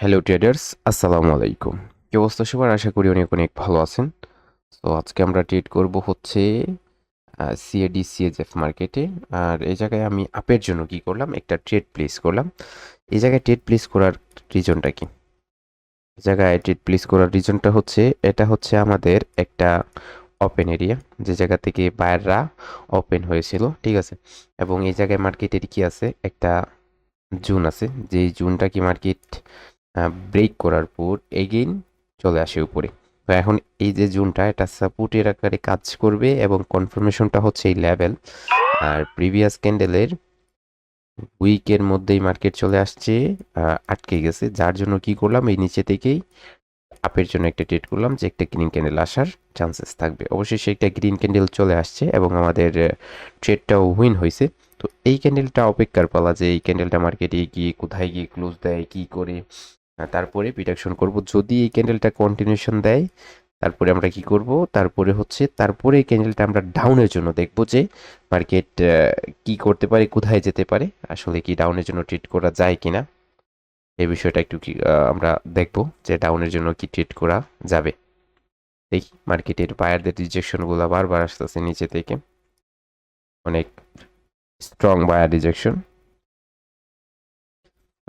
Hello traders আসসালামু আলাইকুম কি অবস্থা সবার? আশা করি অনেক অনেক ভালো আছেন। তো আজকে আমরা ট্রেড করব হচ্ছে সিএডি সিএজএফ মার্কেটে আর এই জায়গায় আমি আপের জন্য কি করলাম? একটা ট্রেড প্লেস করলাম। এই জায়গায় ট্রেড প্লেস করার রিজনটা কি? এই জায়গায় ট্রেড প্লেস করার রিজনটা হচ্ছে, এটা হচ্ছে আমাদের একটা ওপেন এরিয়া যে জায়গা থেকে বায়াররা ওপেন হয়েছিল, ঠিক আছে? এবং এই জায়গায় মার্কেটের কি আছে? একটা জুন আছে। যেই জুনটা কি মার্কেট ব্রেক করার পর এগেইন চলে আসে উপরে। তো এখন এই যে জুনটা, এটা সাপোর্টের আকারে কাজ করবে এবং কনফার্মেশনটা হচ্ছে এই লেভেল আর প্রিভিয়াস ক্যান্ডেলের উইকের মধ্যেই মার্কেট চলে আসছে আটকে গেছে। যার জন্য কি করলাম, এই নিচে থেকেই আপের জন্য একটা ট্রেড করলাম যে একটা গ্রিন ক্যান্ডেল আসার চান্সেস থাকবে। অবশ্যই একটা গ্রিন ক্যান্ডেল চলে আসছে এবং আমাদের ট্রেডটাও উইন হয়েছে। তো এই ক্যান্ডেলটা অপেক্ষার পালা যে এই ক্যান্ডেলটা মার্কেটে গিয়ে কোথায় গিয়ে ক্লোজ দেয়, কি করে তারপরে প্রিডাকশন করব। যদি এই ক্যান্ডেলটা কন্টিনিউশন দেয়, তারপরে আমরা কি করব? তারপরে হচ্ছে, তারপরে এই ক্যান্ডেলটা আমরা ডাউনের জন্য দেখব যে মার্কেট কি করতে পারে, কোথায় যেতে পারে, আসলে কি ডাউনের জন্য ট্রিট করা যায় কিনা, এই বিষয়টা একটু কি আমরা দেখব যে ডাউনের জন্য কি ট্রিট করা যাবে। দেখি মার্কেটের বায়ারদের রিজেকশনগুলো বারবার আসতেছে নিচে থেকে। অনেক স্ট্রং বায়ার রিজেকশন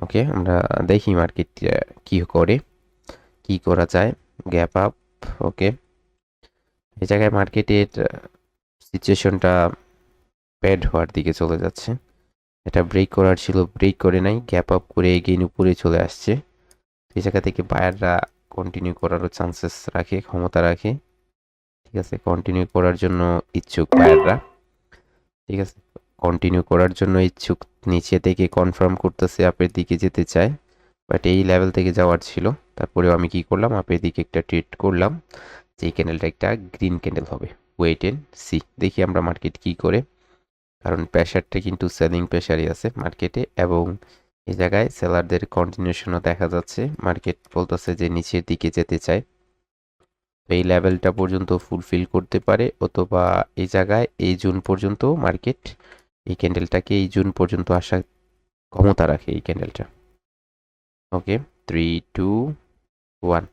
ওকে, আমরা দেখি মার্কেট কি করে, কি করা যায় গ্যাপ আপ ওকে। এই জায়গায় মার্কেটের সিচুয়েশনটা ব্যাড হওয়ার দিকে চলে যাচ্ছে। এটা ব্রেক করার ছিল ব্রেক করে নাই গ্যাপ আপ করে এগেইন উপরে চলে আসছে। এই জায়গা থেকে বায়াররা কন্টিনিউ করারও চান্সেস রাখে, ক্ষমতা রাখে। ঠিক আছে কন্টিনিউ করার জন্য ইচ্ছুক বায়াররা ঠিক আছে কন্টিনিউ করার জন্য ইচ্ছুক, নিচে থেকে কনফার্ম করতেছে আপের দিকে যেতে চায় বাট এই লেভেল থেকে যাওয়ার ছিল। তারপরেও আমি কি করলাম? আপের দিকে একটা ট্রেড করলাম, যে ক্যান্ডেলটা একটা গ্রিন ক্যান্ডেল হবে। ওয়েট এন্ড সি দেখি আমরা মার্কেট কি করে। কারণ প্রেশারটা কিন্তু সেলিং প্রেশারই আছে মার্কেটে এবং এই জায়গায় সেলারদের কন্টিনিউশনও দেখা যাচ্ছে। মার্কেট বলতেছে যে নিচের দিকে যেতে চায়। এই লেভেলটা পর্যন্ত ফুলফিল করতে পারে, অথবা এই জায়গায় এই জুন পর্যন্ত মার্কেট এই ক্যান্ডেলটাকে এই জুন পর্যন্ত আসার ক্ষমতা রাখে এই ক্যান্ডেলটা okay three two one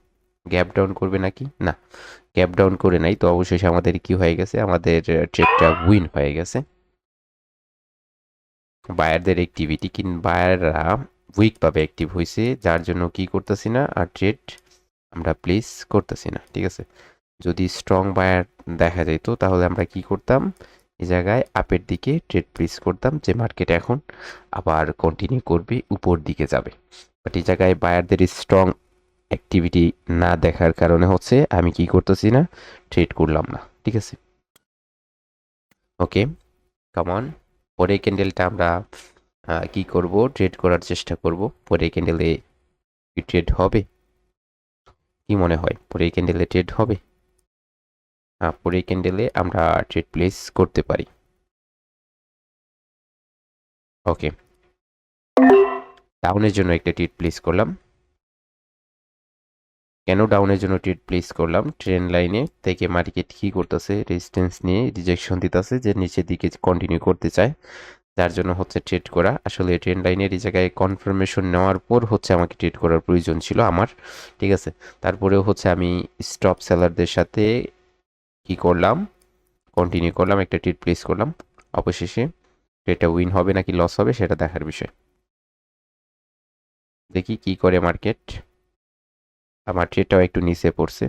gap down করবে নাকি? না গ্যাপ ডাউন করে নাই। তো অবশেষে আমাদের কি হয়ে গেছে? আমাদের ট্রেডটা উইন হয়ে গেছে। বায়ারদের অ্যাক্টিভিটি কিন বায়াররা উইকভাবে অ্যাক্টিভ হয়েছে যার জন্য কি করতেছি না? আর ট্রেড আমরা প্লেস করতেছি না, ঠিক আছে? যদি স্ট্রং বায়ার দেখা যেত তাহলে আমরা কি করতাম? এই জায়গায় আপের দিকে ট্রেড প্লেস করতাম যে মার্কেট এখন আবার কন্টিনিউ করবে, উপর দিকে যাবে। বাট এই জায়গায় বায়ারদের স্ট্রং অ্যাক্টিভিটি না দেখার কারণে হচ্ছে আমি কি করতেছি না ট্রেড করলাম না, ঠিক আছে? ওকে কামন পরে ক্যান্ডেলটা আমরা কি করব? ট্রেড করার চেষ্টা করব। পরে ক্যান্ডেলে ট্রেড হবে? কি মনে হয়? পরে ক্যান্ডেলে ট্রেড হবে? পরে ক্যান্ডেলে আমরা ট্রেড প্লেস করতে পারি। ওকে। ডাউনের জন্য একটা ট্রেড প্লেস করলাম। কেন ডাউনের জন্য ট্রেড প্লেস করলাম? ট্রেন লাইনে থেকে মার্কেট কী করতেছে রেজিস্ট্যান্স নিয়ে রিজেকশন দিতেছে যে নিচের দিকে কন্টিনিউ করতে চায়। যার জন্য হচ্ছে ট্রেড করা। আসলে ট্রেন লাইনের এই জায়গায় কনফার্মেশন নেওয়ার পর হচ্ছে আমাকে ট্রেড করার প্রয়োজন ছিল আমার, ঠিক আছে? তারপরেও হচ্ছে আমি স্টপ সেলারদের সাথে কি করলাম? কন্টিনিউ করলাম, একটা ট্রেড প্লেস করলাম। অবশেষে ট্রেডটা উইন হবে নাকি লস হবে সেটা দেখার বিষয়। দেখি কি করে মার্কেট আমার ট্রেডটাও একটু নিচে পড়ছে।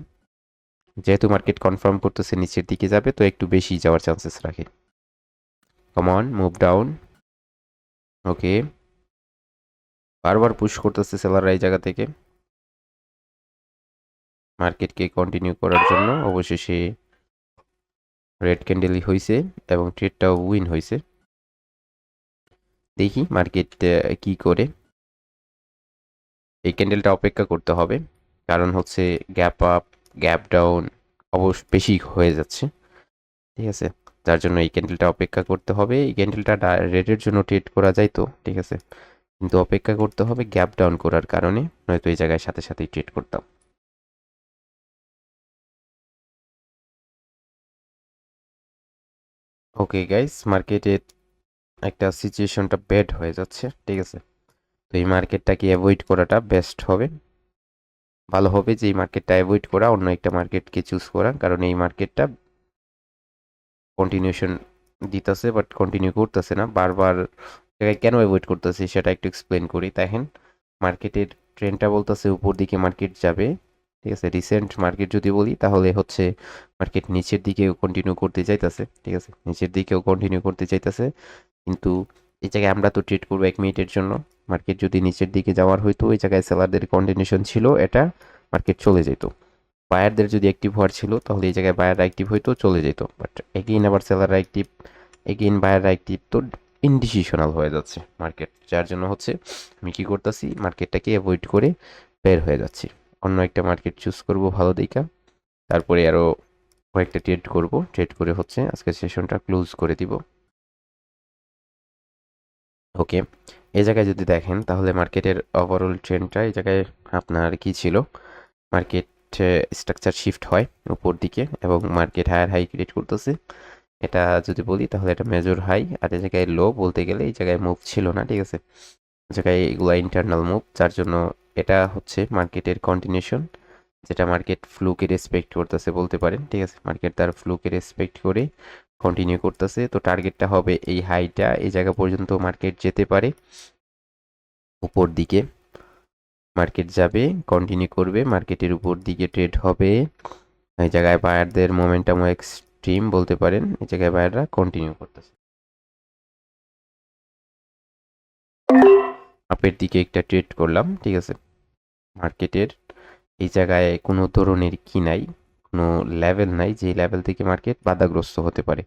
যেহেতু মার্কেট কনফার্ম করতেছে নিচের দিকে যাবে, তো একটু বেশি যাওয়ার চান্সেস রাখে। কমন মুভ ডাউন ওকে বারবার পুশ করতেছে সেলাররা এই জায়গা থেকে। মার্কেটকে কন্টিনিউ করার জন্য অবশেষে রেড ক্যান্ডেলই হয়েছে এবং ট্রেডটাও উইন হয়েছে দেখি মার্কেট কি করে। এই ক্যান্ডেলটা অপেক্ষা করতে হবে, কারণ হচ্ছে গ্যাপ আপ গ্যাপ ডাউন অবশ্য বেশি হয়ে যাচ্ছে। ঠিক আছে, যার জন্য এই ক্যান্ডেলটা অপেক্ষা করতে হবে। এই ক্যান্ডেলটা রেডের জন্য ট্রেড করা যায় তো, ঠিক আছে। কিন্তু অপেক্ষা করতে হবে গ্যাপ ডাউন করার কারণে, নয়তো এই জায়গায় সাথে সাথেই ট্রেড করতাম। ওকে গাইস মার্কেটের একটা সিচুয়েশনটা ব্যাড হয়ে যাচ্ছে, ঠিক আছে? তো এই মার্কেটটাকে অ্যাভয়েড করাটা বেস্ট হবে। ভালো হবে যে এই মার্কেটটা অ্যাভয়েড করা, অন্য একটা মার্কেটকে চুজ করা, কারণ এই মার্কেটটা কন্টিনিউশন দিতেছে বাট কন্টিনিউ করতেছে না। বারবার কেন অ্যাভয়েড করতেছে সেটা একটু এক্সপ্লেন করি। দেখেন মার্কেটের ট্রেন্ডটা বলতেছে, উপর দিকে মার্কেট যাবে। ঠিক আছে? রিসেন্ট মার্কেট যদি বলি, তাহলে হচ্ছে মার্কেট নিচের দিকেও কন্টিনিউ করতে চাইতেছে, ঠিক আছে? নিচের দিকেও কন্টিনিউ করতে চাইতেছে। কিন্তু এই জায়গায় আমরা তো ট্রেড করব এক মিনিটের জন্য। মার্কেট যদি নিচের দিকে যাওয়ার হইতো ওই জায়গায় সেলারদের কন্টিনিউশন ছিল, এটা মার্কেট চলে যেত। বায়ারদের যদি অ্যাক্টিভ হওয়ার ছিল, তাহলে এই জায়গায় বায়াররা অ্যাক্টিভ হইতো, চলে যেত। বাট এগেইন আবার সেলাররা অ্যাক্টিভ এগেইন বায়াররা অ্যাক্টিভ তো ইনডিসিশনাল হয়ে যাচ্ছে মার্কেট যার জন্য হচ্ছে আমি কী করতেছি মার্কেটটাকে অ্যাভয়েড করে বের হয়ে যাচ্ছি। অন্য একটা মার্কেট চুজ করব ভালো দেখা তারপরে আরও কয়েকটা ট্রেড করব। ট্রেড করে হচ্ছে আজকে সেশনটা ক্লোজ করে দিব। ওকে এই জায়গায় যদি দেখেন তাহলে মার্কেটের ওভারঅল ট্রেন্ডটা এই জায়গায় আপনার কি ছিল? মার্কেট স্ট্রাকচার শিফট হয় উপর দিকে এবং মার্কেট হায়ার হাই ক্রিয়েট করতেছে। এটা যদি বলি তাহলে এটা মেজর হাই আর এই জায়গায় লো বলতে গেলে এই জায়গায় মুভ ছিল না, ঠিক আছে? জায়গায় এগুলো ইন্টারনাল মুভ যার জন্য এটা হচ্ছে মার্কেটের কন্টিনিউশন যেটা মার্কেট ফ্লুকে রেসপেক্ট করতেছে বলতে পারেন, ঠিক আছে? মার্কেট তার ফ্লুকে রেসপেক্ট করে কন্টিনিউ করতেছে। তো টার্গেটটা হবে এই হাইটা এই জায়গা পর্যন্ত মার্কেট যেতে পারে। উপর দিকে মার্কেট যাবে কন্টিনিউ করবে, মার্কেটের উপর দিকে ট্রেড হবে। এই জায়গায় বায়ারদের মোমেন্টাম এক্সট্রিম বলতে পারেন, এই জায়গায় বায়াররা কন্টিনিউ করতেছে। আপের দিকে একটা ট্রেড করলাম, ঠিক আছে? মার্কেটের এই জায়গায় কোনো ধরনের কি নাই, কোনো লেভেল নাই যে লেভেল থেকে মার্কেট বাধাগ্রস্ত হতে পারে।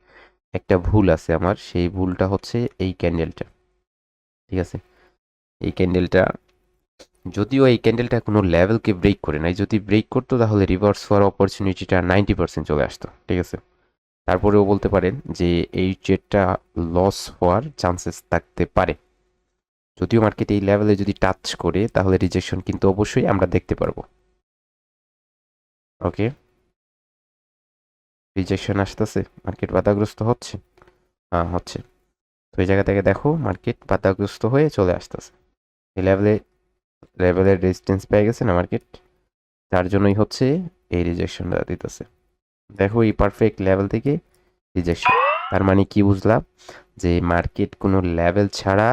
একটা ভুল আছে আমার, সেই ভুলটা হচ্ছে এই ক্যান্ডেলটা ঠিক আছে? এই ক্যান্ডেলটা যদিও এই ক্যান্ডেলটা কোনো লেভেলকে ব্রেক করে নাই, যদি ব্রেক করতো তাহলে রিভার্স হওয়ার অপরচুনিটিটা নাইনটি পার্সেন্ট চলে আসতো, ঠিক আছে? তারপরেও বলতে পারেন যে এই ট্রেডটা লস হওয়ার চান্সেস থাকতে পারে। যদিও মার্কেট এই লেভেলে যদি টাচ করে, তাহলে রিজেকশন কিন্তু অবশ্যই আমরা দেখতে পারব। ওকে রিজেকশন আসতেছে মার্কেট বাধাগ্রস্ত হচ্ছে? হ্যাঁ হচ্ছে। তো এই জায়গা থেকে দেখো মার্কেট বাধাগ্রস্ত হয়ে চলে আসতেছে। এই লেভেলে লেভেলের রেজিস্ট্যান্স পেয়ে গেছে না মার্কেট তার জন্যই হচ্ছে এই রিজেকশনটা দিতেছে। দেখো এই পারফেক্ট লেভেল থেকে রিজেকশন তার মানে কি বুঝলাম? যে মার্কেট কোনো লেভেল ছাড়া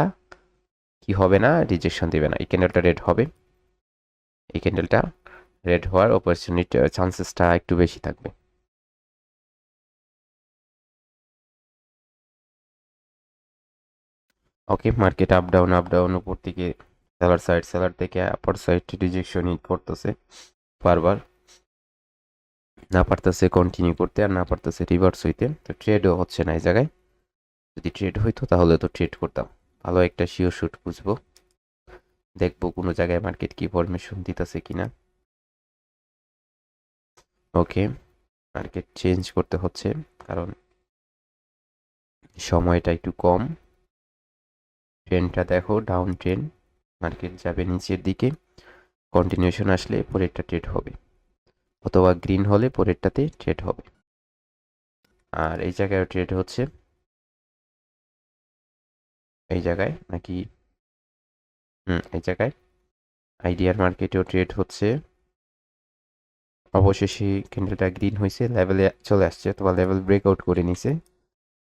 কি হবে না? রিজেকশন দেবে না। এই ক্যান্ডেলটা রেড হবে। এই ক্যান্ডেলটা রেড হওয়ার অপরচুনিটি চান্সেসটা একটু বেশি থাকবে। Okay market up down up down উপর থেকে সেলার সাইড সেলার থেকে আপার সাইড রিজেকশনই করতেছে বারবার। না পারতেছে কন্টিনিউ করতে আর না পারতেছে রিভার্স হইতে। তো ট্রেডও হচ্ছে না এই জায়গায়। যদি ট্রেড হইতো তাহলে তো ট্রেড করতাম। ভালো একটা শিওর শুট বুঝব। দেখব কোনো জায়গায় মার্কেট কি ফরমেশন দিতেছে কিনা। ওকে মার্কেট চেঞ্জ করতে হচ্ছে, কারণ সময়টা একটু কম। ট্রেনটা দেখো ডাউন ট্রেন মার্কেট যাবে নিচের দিকে। কন্টিনিউশন আসলে পরেরটা ট্রেড হবে, অথবা গ্রিন হলে পরেরটাতে ট্রেড হবে। আর এই জায়গায় ট্রেড হচ্ছে। এই জায়গায় নাকি? হুম, এই জায়গায়। আইডিয়ার মার্কেটেও ট্রেড হচ্ছে। অবশেষে ক্যান্ডেলটা গ্রিন হয়েছে লেভেলে চলে আসছে, অথবা লেভেল ব্রেকআউট করে নিছে।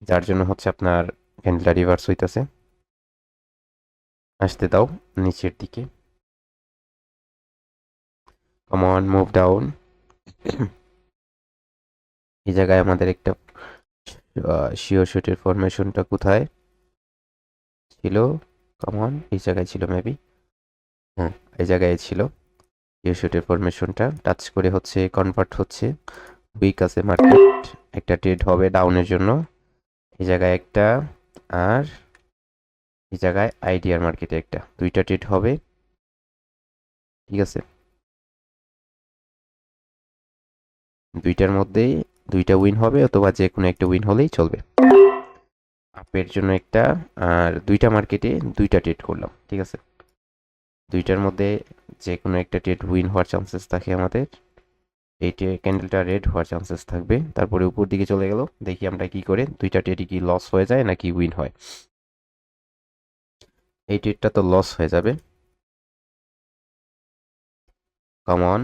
যার জন্য হচ্ছে আপনার ক্যান্ডেলটা রিভার্স হইতেছে। আসতে দাও, নিচের দিকে। কমন মুভ ডাউন এই জায়গায় আমাদের একটা শিওর শুটের ফরমেশনটা কোথায়? ছিল কমন এই জায়গায় ছিল মেবি হ্যাঁ এই জায়গায় ছিল। শিওর শুটের ফরমেশনটা টাচ করে হচ্ছে কনভার্ট হচ্ছে। উইক আছে মার্কেট একটা ট্রেড হবে ডাউনের জন্য। এই জায়গায় একটা, আর এই জায়গায় আইডিয়ার মার্কেটে একটা। দুইটা ট্রেড হবে। ঠিক আছে? দুইটার মধ্যেই দুইটা উইন হবে, অথবা যে কোনো একটা উইন হলেই চলবে। আপের জন্য একটা, আর দুইটা মার্কেটে দুইটা ট্রেড করলাম, ঠিক আছে? দুইটার মধ্যে যে কোনো একটা ট্রেড উইন হওয়ার চান্সেস থাকে আমাদের। এই ক্যান্ডেলটা রেড হওয়ার চান্সেস থাকবে। তারপরে উপর দিকে চলে গেল, দেখি আমরা কি করে, দুইটা ট্রেডই কি লস হয়ে যায় নাকি উইন হয়। এই ট্রেডটা তো লস হয়ে যাবে। কমন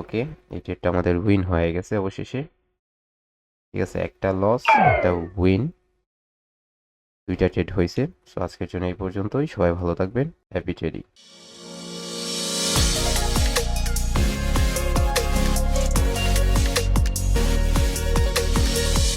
ওকে এই ট্রেডটা আমাদের উইন হয়ে গেছে অবশেষে। ঠিক আছে, একটা লস একটা উইন দুইটা ট্রেড হয়েছে। সো আজকের জন্য এই পর্যন্তই। সবাই ভালো থাকবেন। Happy trading